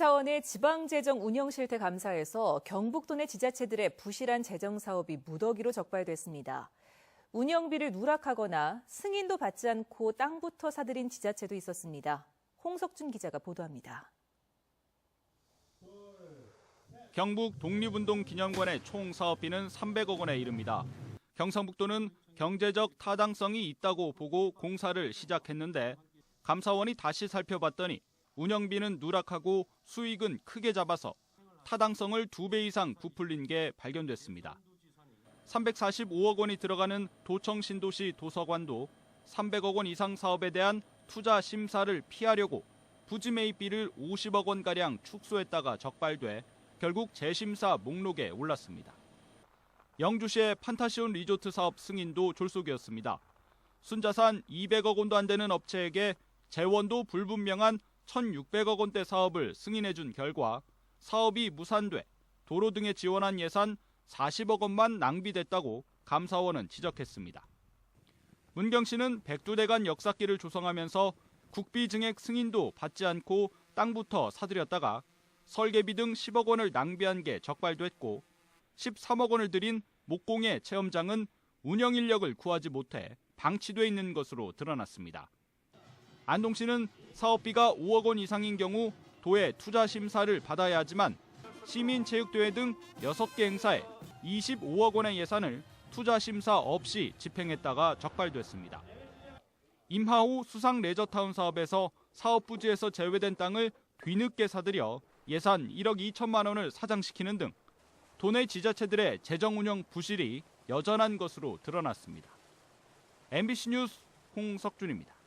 감사원의 지방재정 운영실태 감사에서 경북도 내 지자체들의 부실한 재정 사업이 무더기로 적발됐습니다. 운영비를 누락하거나 승인도 받지 않고 땅부터 사들인 지자체도 있었습니다. 홍석준 기자가 보도합니다. 경북 독립운동 기념관의 총 사업비는 300억 원에 이릅니다. 경상북도는 경제적 타당성이 있다고 보고 공사를 시작했는데 감사원이 다시 살펴봤더니 운영비는 누락하고 수익은 크게 잡아서 타당성을 두배 이상 부풀린 게 발견됐습니다. 345억 원이 들어가는 도청 신도시 도서관도 300억 원 이상 사업에 대한 투자 심사를 피하려고 부지 매입비를 50억 원가량 축소했다가 적발돼 결국 재심사 목록에 올랐습니다. 영주시의 판타시온 리조트 사업 승인도 졸속이었습니다. 순자산 200억 원도 안 되는 업체에게 재원도 불분명한 1,600억 원대 사업을 승인해 준 결과 사업이 무산돼 도로 등에 지원한 예산 40억 원만 낭비됐다고 감사원은 지적했습니다. 문경시는 백두대간 역사길을 조성하면서 국비 증액 승인도 받지 않고 땅부터 사들였다가 설계비 등 10억 원을 낭비한 게 적발됐고 13억 원을 들인 목공의 체험장은 운영 인력을 구하지 못해 방치돼 있는 것으로 드러났습니다. 안동시는 사업비가 5억 원 이상인 경우 도의 투자 심사를 받아야 하지만 시민체육대회 등 6개 행사에 25억 원의 예산을 투자 심사 없이 집행했다가 적발됐습니다. 임하우 수상 레저타운 사업에서 사업 부지에서 제외된 땅을 뒤늦게 사들여 예산 1억 2천만 원을 사장시키는 등 도내 지자체들의 재정 운영 부실이 여전한 것으로 드러났습니다. MBC 뉴스 홍석준입니다.